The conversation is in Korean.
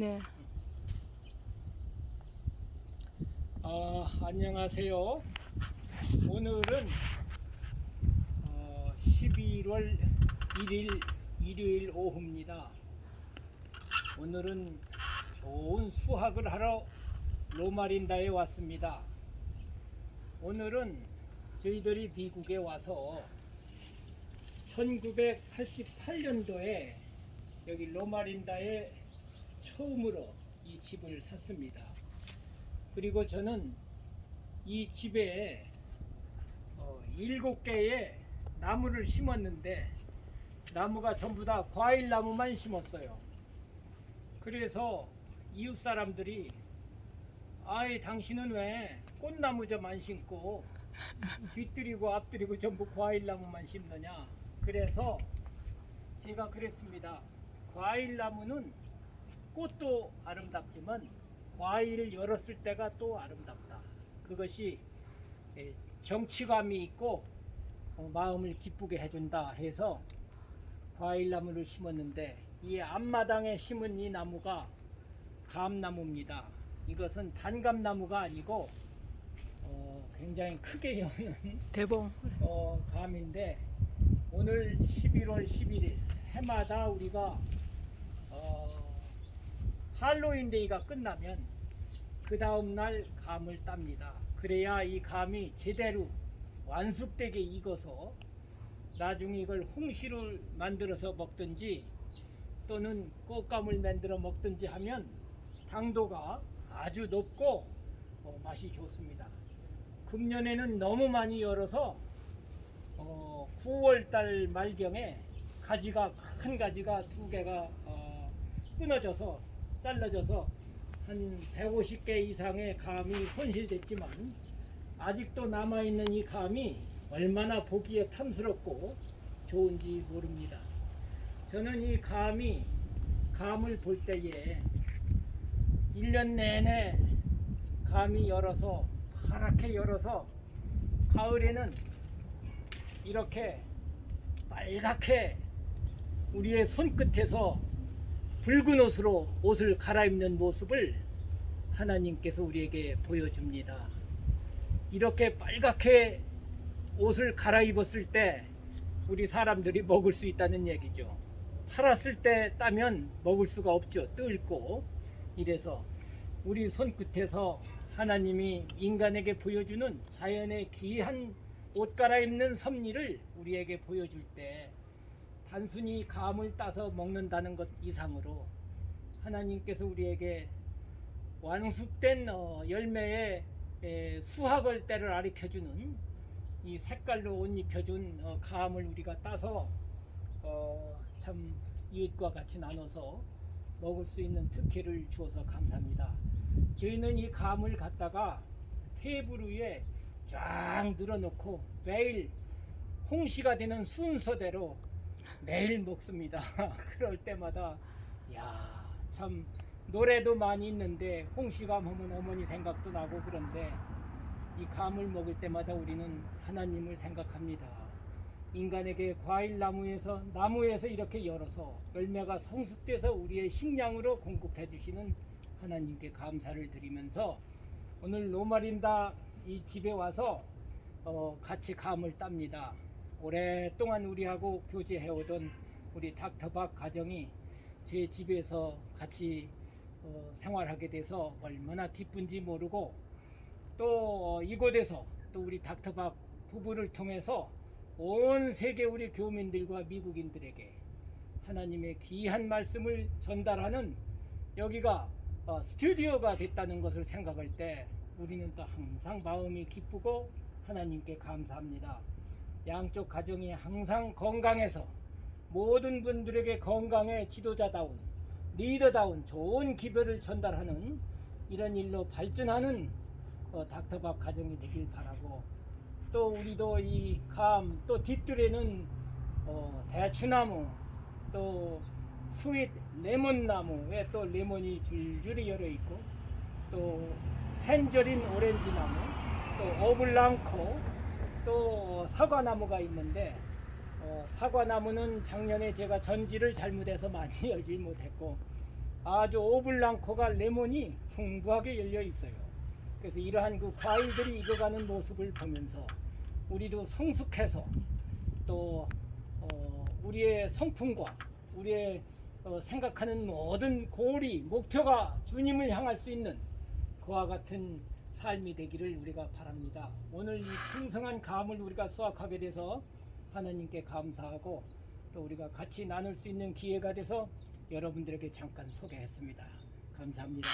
네. 어, 안녕하세요. 오늘은 어, 11월 1일 일요일 오후입니다. 오늘은 좋은 수학을 하러 로마린다에 왔습니다. 오늘은 저희들이 미국에 와서 1988년도에 여기 로마린다에 처음으로 이 집을 샀습니다. 그리고 저는 이 집에 어, 일곱 개의 나무를 심었는데 나무가 전부 다 과일 나무만 심었어요. 그래서 이웃 사람들이 아이 당신은 왜 꽃나무 좀안 심고 뒤뜨리고 앞뜨리고 전부 과일 나무만 심느냐? 그래서 제가 그랬습니다. 과일 나무는 꽃도 아름답지만 과일을 열었을 때가 또 아름답다. 그것이 예, 정치감이 있고 어, 마음을 기쁘게 해준다 해서 과일 나무를 심었는데 이 앞마당에 심은 이 나무가 감나무입니다. 이것은 단감나무가 아니고 어, 굉장히 크게 여는 대봉. 어, 감인데 오늘 11월 11일 해마다 우리가 어, 할로윈데이가 끝나면 그 다음 날 감을 땁니다. 그래야 이 감이 제대로 완숙되게 익어서 나중에 이걸 홍시를 만들어서 먹든지 또는 꽃감을 만들어 먹든지 하면 당도가 아주 높고 어, 맛이 좋습니다. 금년에는 너무 많이 열어서 어, 9월달 말경에 가지가 큰 가지가 두 개가 어, 끊어져서 잘라져서 한 150개 이상의 감이 손실됐지만 아직도 남아 있는 이 감이 얼마나 보기에 탐스럽고 좋은지 모릅니다. 저는 이 감이 감을 볼 때에 1년 내내 감이 열어서 파랗게 열어서 가을에는 이렇게 빨갛게 우리의 손끝에서 붉은 옷으로 옷을 갈아입는 모습을 하나님께서 우리에게 보여줍니다. 이렇게 빨갛게 옷을 갈아입었을 때 우리 사람들이 먹을 수 있다는 얘기죠. 팔았을 때 따면 먹을 수가 없죠. 뜰고 이래서 우리 손끝에서 하나님이 인간에게 보여주는 자연의 귀한 옷 갈아입는 섭리를 우리에게 보여줄 때 단순히 감을 따서 먹는다는 것 이상으로 하나님께서 우리에게 완숙된 어, 열매의 에, 수확을 때를 가르쳐주는 이 색깔로 옷 입혀준 어, 감을 우리가 따서 어, 참 이웃과 같이 나눠서 먹을 수 있는 특혜를 주어서 감사합니다. 저희는 이 감을 갖다가 테이블 위에 쫙 늘어놓고 매일 홍시가 되는 순서대로 매일 먹습니다. 그럴 때마다 야 참 노래도 많이 있는데 홍시감 하면 어머니 생각도 나고 그런데 이 감을 먹을 때마다 우리는 하나님을 생각합니다. 인간에게 과일 나무에서 나무에서 이렇게 열어서 열매가 성숙돼서 우리의 식량으로 공급해 주시는 하나님께 감사를 드리면서 오늘 로마린다 이 집에 와서 어, 같이 감을 땁니다. 오랫동안 우리하고 교제해오던 우리 닥터박 가정이 제 집에서 같이 어, 생활하게 돼서 얼마나 기쁜지 모르고 또 어, 이곳에서 또 우리 닥터박 부부를 통해서 온 세계 우리 교민들과 미국인들에게 하나님의 귀한 말씀을 전달하는 여기가 어, 스튜디오가 됐다는 것을 생각할 때 우리는 또 항상 마음이 기쁘고 하나님께 감사합니다. 양쪽 가정이 항상 건강해서 모든 분들에게 건강의 지도자다운 리더다운 좋은 기별을 전달하는 이런 일로 발전하는 어, 닥터박 가정이 되길 바라고 또 우리도 이 감 또 뒷뜰에는 어, 대추나무 또 스윗 레몬나무에 또 레몬이 줄줄이 열려 있고 또 텐저린 오렌지 나무 또 오블랑코 또 사과나무가 있는데 어, 사과나무는 작년에 제가 전지를 잘못해서 많이 열지 못했고 아주 오블랑코가 레몬이 풍부하게 열려 있어요. 그래서 이러한 그 과일들이 익어가는 모습을 보면서 우리도 성숙해서 또 어, 우리의 성품과 우리의 어, 생각하는 모든 고리 목표가 주님을 향할 수 있는 그와 같은 삶이 되기를 우리가 바랍니다. 오늘 이 풍성한 감을 우리가 수확하게 돼서 하나님께 감사하고 또 우리가 같이 나눌 수 있는 기회가 돼서 여러분들에게 잠깐 소개했습니다. 감사합니다.